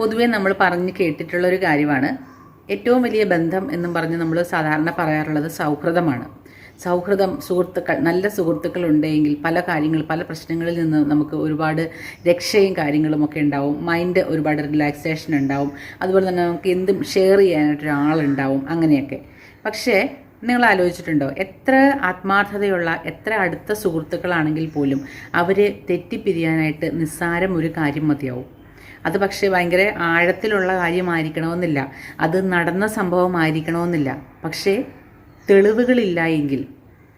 പൊതുവേ നമ്മൾ പറഞ്ഞ് കേട്ടിട്ടുള്ള ഒരു കാര്യമാണ്. ഏറ്റവും വലിയ ബന്ധം എന്നും പറഞ്ഞ് നമ്മൾ സാധാരണ പറയാറുള്ളത് സൗഹൃദമാണ്. സൗഹൃദം സുഹൃത്തുക്കൾ നല്ല സുഹൃത്തുക്കൾ ഉണ്ടെങ്കിൽ പല കാര്യങ്ങൾ പല പ്രശ്നങ്ങളിൽ നിന്ന് നമുക്ക് ഒരുപാട് രക്ഷയും കാര്യങ്ങളും ഒക്കെ ഉണ്ടാവും. മൈൻഡ് ഒരുപാട് റിലാക്സേഷൻ ഉണ്ടാവും. അതുപോലെ തന്നെ നമുക്ക് എന്തും ഷെയർ ചെയ്യാനായിട്ട് ഒരാളുണ്ടാവും അങ്ങനെയൊക്കെ. പക്ഷേ നിങ്ങൾ ആലോചിച്ചിട്ടുണ്ടോ? എത്ര ആത്മാർത്ഥതയുള്ള എത്ര അടുത്ത സുഹൃത്തുക്കളാണെങ്കിൽ പോലും അവർ തെറ്റിപ്പിരിയാനായിട്ട് നിസ്സാരം ഒരു കാര്യം മതിയാവും. അത് പക്ഷേ ഭയങ്കര ആഴത്തിലുള്ള കാര്യമായിരിക്കണമെന്നില്ല. അത് നടന്ന സംഭവമായിരിക്കണമെന്നില്ല. പക്ഷേ തെളിവുകളില്ല എങ്കിൽ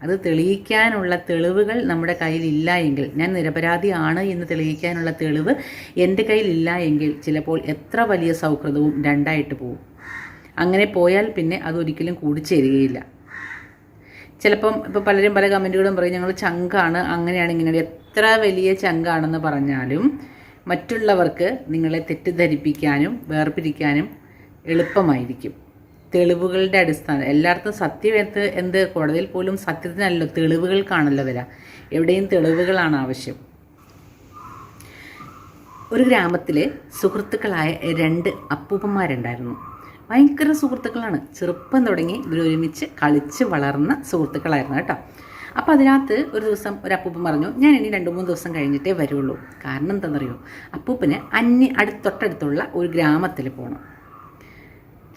അത് തെളിയിക്കാനുള്ള തെളിവുകൾ നമ്മുടെ കയ്യിലില്ല എങ്കിൽ ഞാൻ നിരപരാധിയാണ് എന്ന് തെളിയിക്കാനുള്ള തെളിവ് എന്റെ കയ്യിലില്ല എങ്കിൽ ചിലപ്പോൾ എത്ര വലിയ സൗഹൃദവും രണ്ടായിട്ട് പോകും അങ്ങനെ പോയാൽ പിന്നെ അതൊരിക്കലും കൂടിച്ചേരുകയില്ല. ചിലപ്പം ഇപ്പോൾ പലരും പല കമന്റുകളും പറയും ഞങ്ങൾ ചങ്കാണ് അങ്ങനെയാണ് ഇങ്ങനെ എത്ര വലിയ ചങ്കാണെന്ന് പറഞ്ഞാലും മറ്റുള്ളവർക്ക് നിങ്ങളെ തെറ്റിദ്ധരിപ്പിക്കാനും വേർപിരിക്കാനും എളുപ്പമായിരിക്കും. തെളിവുകളുടെ അടിസ്ഥാനം എല്ലായിടത്തും സത്യം എന്ത് എന്ത്? കോടതിയിൽ പോലും സത്യത്തിനല്ലോ തെളിവുകൾക്കാണല്ലോ വരാം. എവിടെയും തെളിവുകളാണ് ആവശ്യം. ഒരു ഗ്രാമത്തിൽ സുഹൃത്തുക്കളായ രണ്ട് അപ്പൂപ്പന്മാരുണ്ടായിരുന്നു. ഭയങ്കര സുഹൃത്തുക്കളാണ്. ചെറുപ്പം തുടങ്ങി ഇവരൊരുമിച്ച് കളിച്ച് വളർന്ന സുഹൃത്തുക്കളായിരുന്നു കേട്ടോ. അപ്പോൾ അതിനകത്ത് ഒരു ദിവസം ഒരു അപ്പൂപ്പൻ പറഞ്ഞു ഞാൻ ഇനി രണ്ട് മൂന്ന് ദിവസം കഴിഞ്ഞിട്ടേ വരുള്ളൂ. കാരണം എന്താണെന്നറിയോ? അപ്പൂപ്പന് അന്യ അടുത്തൊട്ടടുത്തുള്ള ഒരു ഗ്രാമത്തിൽ പോകണം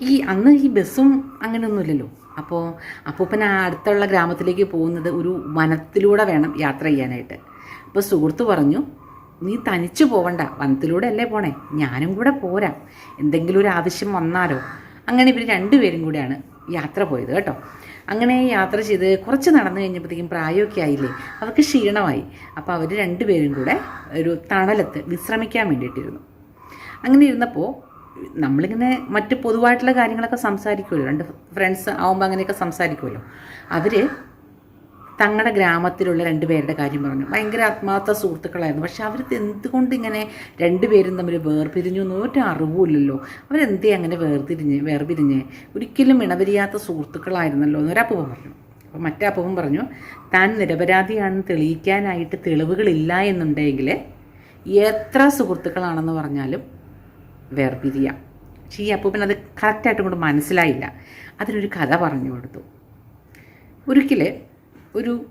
ഈ അന്ന് ഈ ബസ്സും അങ്ങനെയൊന്നുമില്ലല്ലോ അപ്പോൾ അപ്പൂപ്പൻ ആ അടുത്തുള്ള ഗ്രാമത്തിലേക്ക് പോകുന്നത് ഒരു വനത്തിലൂടെ വേണം യാത്ര ചെയ്യാനായിട്ട്. അപ്പോൾ സുഹൃത്ത് പറഞ്ഞു നീ തനിച്ചു പോവണ്ട. വനത്തിലൂടെ അല്ലേ പോണേ? ഞാനും കൂടെ പോരാം. എന്തെങ്കിലും ഒരു ആവശ്യം വന്നാലോ? അങ്ങനെ ഇവർ രണ്ടുപേരും കൂടെയാണ് യാത്ര പോയത് കേട്ടോ. അങ്ങനെ യാത്ര ചെയ്ത് കുറച്ച് നടന്നു കഴിഞ്ഞപ്പോഴത്തേക്കും പ്രായമൊക്കെ ആയില്ലേ? അവർക്ക് ക്ഷീണമായി. അപ്പോൾ അവർ രണ്ടുപേരും കൂടെ ഒരു തണലത്ത് വിശ്രമിക്കാൻ വേണ്ടിയിട്ടിരുന്നു. അങ്ങനെ ഇരുന്നപ്പോൾ നമ്മളിങ്ങനെ മറ്റ് പൊതുവായിട്ടുള്ള കാര്യങ്ങളൊക്കെ സംസാരിക്കുമല്ലോ. രണ്ട് ഫ്രണ്ട്സ് ആവുമ്പോൾ അങ്ങനെയൊക്കെ സംസാരിക്കുമല്ലോ. അവർ തങ്ങളുടെ ഗ്രാമത്തിലുള്ള രണ്ടുപേരുടെ കാര്യം പറഞ്ഞു. ഭയങ്കര ആത്മാർത്ഥ സുഹൃത്തുക്കളായിരുന്നു. പക്ഷെ അവർ എന്തുകൊണ്ട് ഇങ്ങനെ രണ്ടുപേരും തമ്മിൽ വേർപിരിഞ്ഞു എന്ന് ഒരു അറിവുമില്ലല്ലോ. അവരെന്തേ അങ്ങനെ വേർതിരിഞ്ഞ് വേർപിരിഞ്ഞ്? ഒരിക്കലും ഇണവരിയാത്ത സുഹൃത്തുക്കളായിരുന്നല്ലോ എന്നൊരപ്പൂവ പറഞ്ഞു. അപ്പോൾ മറ്റേ അപ്പവും പറഞ്ഞു താൻ നിരപരാധിയാണെന്ന് തെളിയിക്കാനായിട്ട് തെളിവുകളില്ല എന്നുണ്ടെങ്കിൽ എത്ര സുഹൃത്തുക്കളാണെന്ന് പറഞ്ഞാലും വേർപിരിയാം. പക്ഷേ ഈ അപ്പൂപ്പൻ അത് കറക്റ്റായിട്ടും കൊണ്ട് മനസ്സിലായില്ല. അതിനൊരു കഥ പറഞ്ഞു കൊടുത്തു. ഒരിക്കൽ ഒരു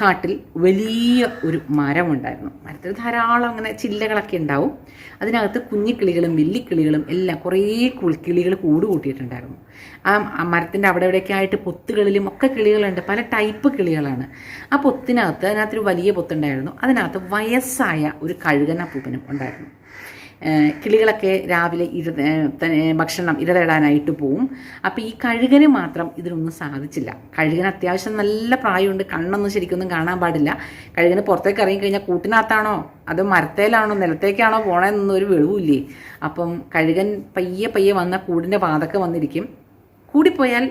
കാട്ടിൽ വലിയ ഒരു മരമുണ്ടായിരുന്നു. മരത്തിൽ ധാരാളം അങ്ങനെ ചില്ലകളൊക്കെ ഉണ്ടാവും. അതിനകത്ത് കുഞ്ഞിക്കിളികളും വെല്ലിക്കിളികളും എല്ലാം കുറേ കിളികൾ കൂട് കൂട്ടിയിട്ടുണ്ടായിരുന്നു. ആ മരത്തിന്റെ അവിടെ ഇവിടെയൊക്കെ ആയിട്ട് പൊത്തുകളിലും ഒക്കെ കിളികളുണ്ട്. പല ടൈപ്പ് കിളികളാണ്. ആ പൊത്തിനകത്ത് അതിനകത്തൊരു വലിയ പൊത്തുണ്ടായിരുന്നു. അതിനകത്ത് വയസ്സായ ഒരു കഴുകന പൂപ്പനും ഉണ്ടായിരുന്നു. കിളികളൊക്കെ രാവിലെ ഇര ഭക്ഷണം ഇരതേടാനായിട്ട് പോവും. അപ്പോൾ ഈ കഴുകന് മാത്രം ഇതിനൊന്നും സാധിച്ചില്ല. കഴുകന് അത്യാവശ്യം നല്ല പ്രായമുണ്ട്. കണ്ണൊന്നും ശരിക്കൊന്നും കാണാൻ പാടില്ല. കഴുകന് പുറത്തേക്ക് ഇറങ്ങിക്കഴിഞ്ഞാൽ കൂട്ടിനകത്താണോ? അതോ മരത്തേലാണോ? നിലത്തേക്കാണോ പോകണമെന്നൊന്നും ഒരു വെളിവില്ലേ അപ്പം കഴുകൻ പയ്യെ പയ്യെ വന്ന കൂടിന്റെ പാതൊക്കെ വന്നിരിക്കും. കൂടിപ്പോയാൽ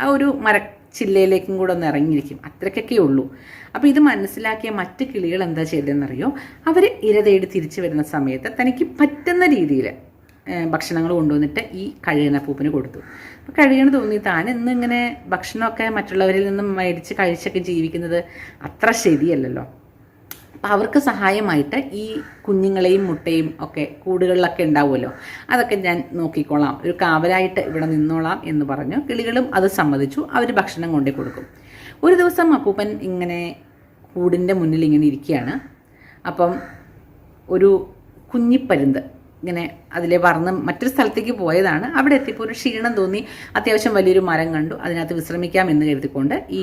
ആ ഒരു മര ചില്ലയിലേക്കും കൂടെ ഒന്ന് ഇറങ്ങിയിരിക്കും. അത്രയ്ക്കൊക്കെ ഉള്ളൂ. അപ്പോൾ ഇത് മനസ്സിലാക്കിയ മറ്റ് കിളികൾ എന്താ ചെയ്തതെന്നറിയോ? അവർ ഇര തേടി തിരിച്ചു വരുന്ന സമയത്ത് തനിക്ക് പറ്റുന്ന രീതിയിൽ ഭക്ഷണങ്ങൾ കൊണ്ടുവന്നിട്ട് ഈ കഴുകണ പൂപ്പിന് കൊടുത്തു. കഴുകണ തോന്നി താൻ ഇന്നിങ്ങനെ ഭക്ഷണമൊക്കെ മറ്റുള്ളവരിൽ നിന്നും മേടിച്ച് കഴിച്ചൊക്കെ ജീവിക്കുന്നത് അത്ര ശരിയല്ലല്ലോ. അപ്പോൾ അവർക്ക് സഹായമായിട്ട് ഈ കുഞ്ഞുങ്ങളെയും മുട്ടയും ഒക്കെ കൂടുകളിലൊക്കെ ഉണ്ടാവുമല്ലോ അതൊക്കെ ഞാൻ നോക്കിക്കോളാം ഒരു കാവലായിട്ട് ഇവിടെ നിന്നോളാം എന്ന് പറഞ്ഞു. കിളികളും അത് സമ്മതിച്ചു. അവർ ഭക്ഷണം കൊണ്ടേ കൊടുക്കും. ഒരു ദിവസം അപ്പൂപ്പൻ ഇങ്ങനെ കൂടിന്റെ മുന്നിൽ ഇങ്ങനെ ഇരിക്കുകയാണ്. അപ്പം ഒരു കുഞ്ഞിപ്പരുന്ത് ഇങ്ങനെ അതിലെ പറന്ന് മറ്റൊരു സ്ഥലത്തേക്ക് പോയതാണ്. അവിടെ എത്തിയപ്പോൾ ഒരു ക്ഷീണം തോന്നി. അത്യാവശ്യം വലിയൊരു മരം കണ്ടു. അതിനകത്ത് വിശ്രമിക്കാം എന്ന് കരുതിക്കൊണ്ട് ഈ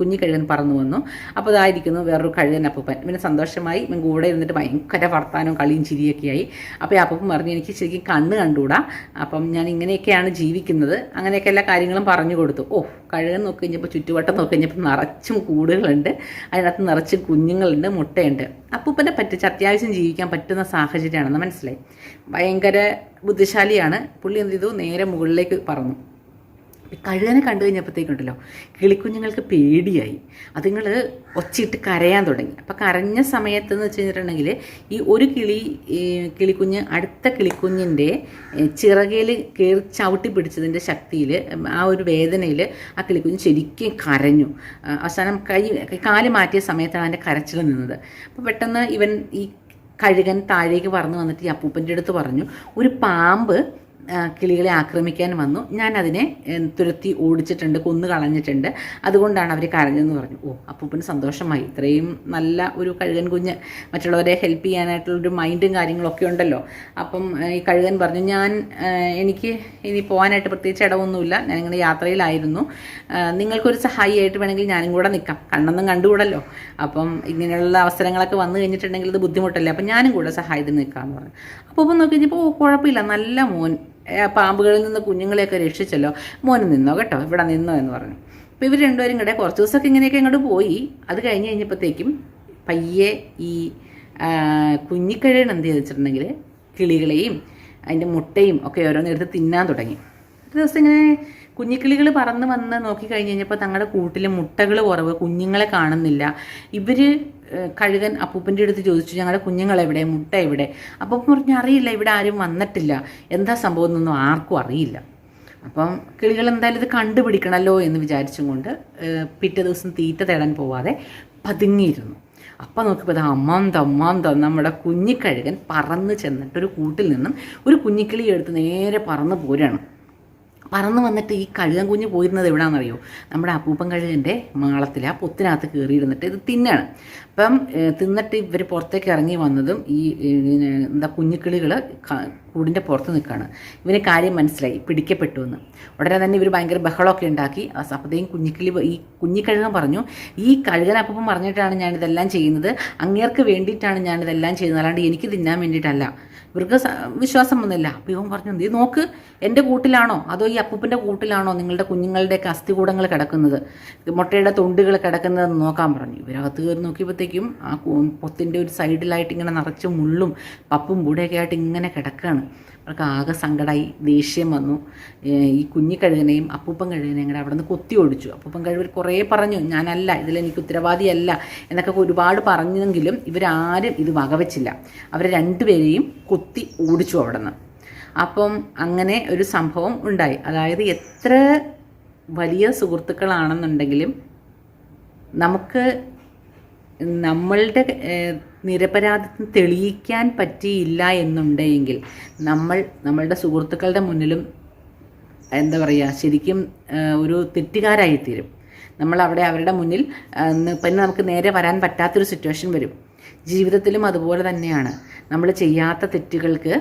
കുഞ്ഞു കഴുകൻ പറന്നു വന്നു. അപ്പോൾ അതായിരിക്കുന്നു വേറൊരു കഴുകൻ അപ്പൂപ്പൻ. പിന്നെ സന്തോഷമായി കൂടെ ഇരുന്നിട്ട് ഭയങ്കര വർത്താനവും കളിയും ചിരിയൊക്കെ ആയി. അപ്പോൾ ഈ അപ്പൂപ്പൻ പറഞ്ഞു എനിക്ക് ശരിക്കും കണ്ണ് കണ്ടുകൂടാ. അപ്പം ഞാൻ ഇങ്ങനെയൊക്കെയാണ് ജീവിക്കുന്നത്. അങ്ങനെയൊക്കെ എല്ലാ കാര്യങ്ങളും പറഞ്ഞു കൊടുത്തു. ഓ കഴുകൻ നോക്കി കഴിഞ്ഞപ്പോൾ ചുറ്റുവട്ടം നോക്കി കഴിഞ്ഞപ്പോൾ നിറച്ചും കൂടുകളുണ്ട്. അതിനകത്ത് നിറച്ചും കുഞ്ഞുങ്ങളുണ്ട് മുട്ടയുണ്ട്. അപ്പൂപ്പനെ പറ്റിച്ച് അത്യാവശ്യം ജീവിക്കാൻ പറ്റുന്ന സാഹചര്യമാണെന്ന് മനസ്സിലായി. ഭയങ്കര ബുദ്ധിശാലിയാണ്. പുള്ളി എന്ത് ചെയ്തു? നേരെ മുകളിലേക്ക് പറന്നു. കഴുകനെ കണ്ടു കഴിഞ്ഞപ്പോഴത്തേക്കുണ്ടല്ലോ കിളിക്കുഞ്ഞുങ്ങൾക്ക് പേടിയായി. അതുങ്ങൾ ഒച്ചിട്ട് കരയാൻ തുടങ്ങി. അപ്പോൾ കരഞ്ഞ സമയത്തെന്ന് വെച്ച് കഴിഞ്ഞിട്ടുണ്ടെങ്കിൽ ഈ ഒരു കിളി കിളിക്കുഞ്ഞ് അടുത്ത കിളിക്കുഞ്ഞിന്റെ ചിറകയിൽ കയറി ചവിട്ടി പിടിച്ചതിന്റെ ശക്തിയിൽ ആ ഒരു വേദനയിൽ ആ കിളിക്കുഞ്ഞ് ശരിക്കും കരഞ്ഞു. അവസാനം കൈ കാൽ മാറ്റിയ സമയത്താണ് അതിന്റെ കരച്ചിൽ നിന്നത്. അപ്പോൾ പെട്ടെന്ന് ഇവൻ ഈ കഴുകൻ താഴേക്ക് പറന്നു വന്നിട്ട് ഈ അപ്പൂപ്പന്റെ അടുത്ത് പറഞ്ഞു ഒരു പാമ്പ് കിളികളെ ആക്രമിക്കാൻ വന്നു. ഞാൻ അതിനെ തുരത്തി ഓടിച്ചിട്ടുണ്ട് കൊന്നു കളഞ്ഞിട്ടുണ്ട്. അതുകൊണ്ടാണ് അവർ കരഞ്ഞെന്ന് പറഞ്ഞു. ഓ അപ്പൂപ്പന് സന്തോഷമായി. ഇത്രയും നല്ല ഒരു കഴുകൻ കുഞ്ഞ് മറ്റുള്ളവരെ ഹെൽപ്പ് ചെയ്യാനായിട്ടുള്ളൊരു മൈൻഡും കാര്യങ്ങളൊക്കെ ഉണ്ടല്ലോ. അപ്പം ഈ കഴുകൻ പറഞ്ഞു ഞാൻ എനിക്ക് ഇനി പോകാനായിട്ട് പ്രത്യേകിച്ച് ഇടവൊന്നുമില്ല. ഞാനിങ്ങനെ യാത്രയിലായിരുന്നു. നിങ്ങൾക്കൊരു സഹായിയായിട്ട് വേണമെങ്കിൽ ഞാനും കൂടെ നിൽക്കാം. കണ്ണൊന്നും കണ്ടുകൂടല്ലോ. അപ്പം ഇങ്ങനെയുള്ള അവസരങ്ങളൊക്കെ വന്നു കഴിഞ്ഞിട്ടുണ്ടെങ്കിൽ ഇത് ബുദ്ധിമുട്ടല്ലേ? അപ്പം ഞാനും കൂടെ സഹായത്തിന് നിൽക്കാമെന്ന് പറഞ്ഞു. അപ്പോൾ നോക്കി കഴിഞ്ഞപ്പോൾ കുഴപ്പമില്ല. നല്ല മോൻ പാമ്പുകളിൽ നിന്ന് കുഞ്ഞുങ്ങളെയൊക്കെ രക്ഷിച്ചല്ലോ. മോന് നിന്നോ കേട്ടോ? ഇവിടെ നിന്നോ എന്ന് പറഞ്ഞു. അപ്പോൾ ഇവർ രണ്ടുപേരും കൂടെ കുറച്ച് ദിവസമൊക്കെ ഇങ്ങനെയൊക്കെ ഇങ്ങോട്ട് പോയി. അത് കഴിഞ്ഞ് കഴിഞ്ഞപ്പോഴത്തേക്കും പയ്യെ ഈ ആ, കുഞ്ഞിക്കഴുകൻ എന്ത് ചെയ്ത് വെച്ചിട്ടുണ്ടെങ്കിൽ കിളികളെയും അതിന്റെ മുട്ടയും ഒക്കെ ഓരോന്നെടുത്ത് തിന്നാൻ തുടങ്ങി. ഒരു ദിവസം ഇങ്ങനെ കുഞ്ഞിക്കിളികൾ പറന്ന് വന്ന് നോക്കി കഴിഞ്ഞ് കഴിഞ്ഞപ്പോൾ തങ്ങളുടെ കൂട്ടിലെ മുട്ടകൾ കുറവ് കുഞ്ഞുങ്ങളെ കാണുന്നില്ല. ഇവർ കഴുകൻ അപ്പൂപ്പന്റെ അടുത്ത് ചോദിച്ചു ഞങ്ങളുടെ കുഞ്ഞുങ്ങളെവിടെ? മുട്ട എവിടെ? അപ്പം പറഞ്ഞു അറിയില്ല ഇവിടെ ആരും വന്നിട്ടില്ല. എന്താ സംഭവം എന്നൊന്നും ആർക്കും അറിയില്ല. അപ്പം കിളികൾ എന്തായാലും ഇത് കണ്ടുപിടിക്കണമല്ലോ എന്ന് വിചാരിച്ചും കൊണ്ട് പിറ്റേ ദിവസം തീറ്റ തേടാൻ പോവാതെ പതുങ്ങിയിരുന്നു. അപ്പം നോക്കിയപ്പോൾ അത് അമ്മാം തമ്മാം തം നമ്മുടെ കുഞ്ഞിക്കഴുകൻ പറന്ന് ചെന്നിട്ട് ഒരു കൂട്ടിൽ നിന്നും ഒരു കുഞ്ഞിക്കിളി എടുത്ത് നേരെ പറന്ന് പോരാണ്. പറന്ന് വന്നിട്ട് ഈ കഴുകൻ കുഞ്ഞ് പോയിരുന്നത് എവിടാണെന്നറിയോ നമ്മുടെ അപ്പൂപ്പൻ കഴുകന്റെ മാളത്തിൽ ആ പൊത്തിനകത്ത് കയറിയിരുന്നിട്ട് ഇത് തിന്നാണ്. അപ്പം തിന്നിട്ട് ഇവർ പുറത്തേക്ക് ഇറങ്ങി വന്നതും ഈ എന്താ കുഞ്ഞിക്കിളികൾ കൂടിന്റെ പുറത്ത് നിൽക്കുകയാണ് ഇവന് കാര്യം മനസ്സിലായി പിടിക്കപ്പെട്ടു എന്ന്. ഉടനെ തന്നെ ഇവർ ഭയങ്കര ബഹളമൊക്കെ ഉണ്ടാക്കി. അപ്പോഴത്തേക്കും കുഞ്ഞിക്കിളി ഈ കുഞ്ഞിക്കഴുകൻ പറഞ്ഞു ഈ കഴുകനപ്പം പറഞ്ഞിട്ടാണ് ഞാനിതെല്ലാം ചെയ്യുന്നത്. അങ്ങേർക്ക് വേണ്ടിയിട്ടാണ് ഞാനിതെല്ലാം ചെയ്യുന്നത്. അല്ലാണ്ട് എനിക്ക് തിന്നാൻ വേണ്ടിയിട്ടല്ല. ഇവർക്ക് വിശ്വാസം വന്നില്ല. അപ്പോൾ ഇവൻ പറഞ്ഞു നീ നോക്ക് എന്റെ കൂട്ടിലാണോ? അതോ ഈ അപ്പൂപ്പന്റെ കൂട്ടിലാണോ നിങ്ങളുടെ കുഞ്ഞുങ്ങളുടെയൊക്കെ അസ്ഥികൂടങ്ങൾ കിടക്കുന്നത്? മുട്ടയുടെ തൊണ്ടുകൾ കിടക്കുന്നതെന്ന് നോക്കാൻ പറഞ്ഞു. ഇവരകത്ത് കയറി നോക്കിയപ്പോഴത്തേക്കും ആ പൊത്തിന്റെ ഒരു സൈഡിലായിട്ട് ഇങ്ങനെ നിറച്ച് മുള്ളും പപ്പും കൂടെയൊക്കെ ആയിട്ട് ഇങ്ങനെ കിടക്കുകയാണ് അവർക്ക് ആകെ സങ്കടമായി ദേഷ്യം വന്നു. ഈ കുഞ്ഞി കഴുകനെയും അപ്പൂപ്പൻ കഴുകനെയും കൂടെ അവിടെ നിന്ന് കൊത്തി ഓടിച്ചു അപ്പൂപ്പൻ കഴുകർ കുറേ പറഞ്ഞു ഞാനല്ല ഇതിലെനിക്ക് ഉത്തരവാദിയല്ല എന്നൊക്കെ ഒരുപാട് പറഞ്ഞെങ്കിലും ഇവരാരും ഇത് വകവെച്ചില്ല. അവർ രണ്ടുപേരെയും കൊത്തി ഓടിച്ചു അവിടെ നിന്ന് അപ്പം അങ്ങനെ ഒരു സംഭവം ഉണ്ടായി. അതായത് എത്ര വലിയ സുഹൃത്തുക്കളാണെന്നുണ്ടെങ്കിലും നമുക്ക് നമ്മളുടെ നിരപരാധിത്വം തെളിയിക്കാൻ പറ്റിയില്ല എന്നുണ്ടെങ്കിൽ നമ്മൾ നമ്മളുടെ സുഹൃത്തുക്കളുടെ മുന്നിലും എന്താ പറയുക ശരിക്കും ഒരു തെറ്റുകാരായിത്തീരും. നമ്മൾ അവിടെ അവരുടെ മുന്നിൽ പിന്നെ നമുക്ക് നേരെ വരാൻ പറ്റാത്തൊരു സിറ്റുവേഷൻ വരും. ജീവിതത്തിലും അതുപോലെ തന്നെയാണ്. നമ്മൾ ചെയ്യാത്ത തെറ്റുകൾക്ക്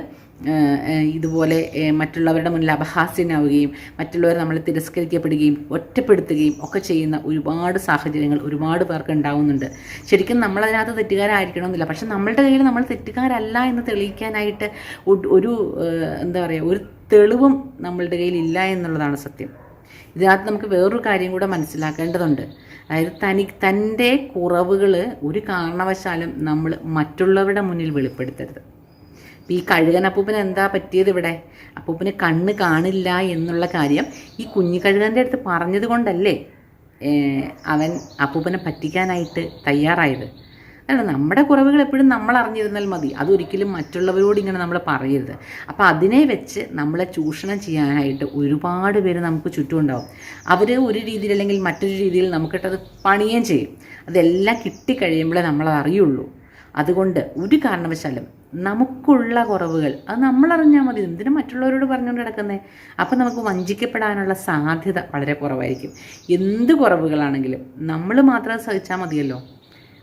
ഇതുപോലെ മറ്റുള്ളവരുടെ മുന്നിൽ അപഹാസ്യനാവുകയും മറ്റുള്ളവർ നമ്മൾ തിരസ്കരിക്കപ്പെടുകയും ഒറ്റപ്പെടുത്തുകയും ഒക്കെ ചെയ്യുന്ന ഒരുപാട് സാഹചര്യങ്ങൾ ഒരുപാട് പേർക്ക് ഉണ്ടാവുന്നുണ്ട്. ശരിക്കും നമ്മളതിനകത്ത് തെറ്റുകാരായിരിക്കണമെന്നില്ല. പക്ഷെ നമ്മളുടെ കയ്യിൽ നമ്മൾ തെറ്റുകാരല്ല എന്ന് തെളിയിക്കാനായിട്ട് ഒരു- എന്താ പറയുക ഒരു തെളിവും നമ്മളുടെ കയ്യിൽ ഇല്ല എന്നുള്ളതാണ് സത്യം. ഇതിനകത്ത് നമുക്ക് വേറൊരു കാര്യം കൂടെ മനസ്സിലാക്കേണ്ടതുണ്ട്. അതായത് തനി തന്റെ കുറവുകൾ ഒരു കാരണവശാലും നമ്മൾ മറ്റുള്ളവരുടെ മുന്നിൽ വെളിപ്പെടുത്തരുത്. ഈ കഴുകൻ അപ്പൂപ്പന് എന്താ പറ്റിയത് ഇവിടെ? അപ്പൂപ്പന് കണ്ണ് കാണില്ല എന്നുള്ള കാര്യം ഈ കുഞ്ഞു കഴുകന്റെ അടുത്ത് പറഞ്ഞത് കൊണ്ടല്ലേ അവൻ അപ്പൂപ്പനെ പറ്റിക്കാനായിട്ട് തയ്യാറായത്. അല്ല നമ്മുടെ കുറവുകൾ എപ്പോഴും നമ്മൾ അറിഞ്ഞിരുന്നാൽ മതി. അതൊരിക്കലും മറ്റുള്ളവരോട് ഇങ്ങനെ നമ്മൾ പറയരുത്. അപ്പോൾ അതിനെ വെച്ച് നമ്മളെ ചൂഷണം ചെയ്യാനായിട്ട് ഒരുപാട് പേര് നമുക്ക് ചുറ്റുമുണ്ടാവും. അവർ ഒരു രീതിയിൽ അല്ലെങ്കിൽ മറ്റൊരു രീതിയിൽ നമുക്കിട്ടത് പണിയേം ചെയ്യും. അതെല്ലാം കിട്ടിക്കഴിയുമ്പോഴേ നമ്മളത് അറിയുള്ളൂ. അതുകൊണ്ട് ഒരു കാരണവശാലും നമുക്കുള്ള കുറവുകൾ അത് നമ്മളറിഞ്ഞാൽ മതി. എന്തിനും മറ്റുള്ളവരോട് പറഞ്ഞുകൊണ്ട് കിടക്കുന്നേ അപ്പം നമുക്ക് വഞ്ചിക്കപ്പെടാനുള്ള സാധ്യത വളരെ കുറവായിരിക്കും. എന്ത് കുറവുകളാണെങ്കിലും നമ്മൾ മാത്രം സഹിച്ചാൽ മതിയല്ലോ.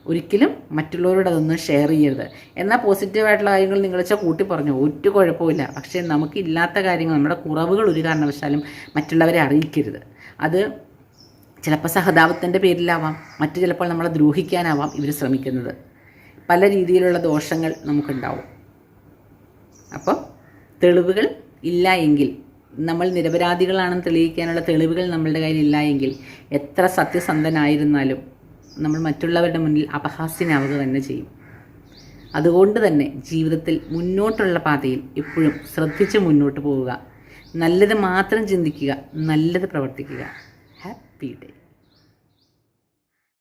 ഒരിക്കലും മറ്റുള്ളവരോട് അതൊന്നും ഷെയർ ചെയ്യരുത്. എന്നാൽ പോസിറ്റീവായിട്ടുള്ള കാര്യങ്ങൾ നിങ്ങൾ വെച്ചാൽ കൂട്ടി പറഞ്ഞു. ഒരു കുഴപ്പമില്ല പക്ഷേ നമുക്കില്ലാത്ത കാര്യങ്ങൾ നമ്മുടെ കുറവുകൾ ഒരു കാരണവശാലും മറ്റുള്ളവരെ അറിയിക്കരുത്. അത് ചിലപ്പോൾ സഹതാപത്തിന്റെ പേരിലാവാം. മറ്റു ചിലപ്പോൾ നമ്മളെ ദ്രോഹിക്കാനാവാം ഇവർ ശ്രമിക്കുന്നത്. പല രീതിയിലുള്ള ദോഷങ്ങൾ നമുക്കുണ്ടാവും. അപ്പോൾ തെളിവുകൾ ഇല്ല എങ്കിൽ നമ്മൾ നിരപരാധികളാണെന്ന് തെളിയിക്കാനുള്ള തെളിവുകൾ നമ്മളുടെ കയ്യിൽ ഇല്ല എങ്കിൽ എത്ര സത്യസന്ധനായിരുന്നാലും നമ്മൾ മറ്റുള്ളവരുടെ മുന്നിൽ അപഹാസ്യനാവുക തന്നെ ചെയ്യും. അതുകൊണ്ട് തന്നെ ജീവിതത്തിൽ മുന്നോട്ടുള്ള പാതയിൽ എപ്പോഴും ശ്രദ്ധിച്ച് മുന്നോട്ട് പോവുക. നല്ലത് മാത്രം ചിന്തിക്കുക നല്ലത് പ്രവർത്തിക്കുക. Happy day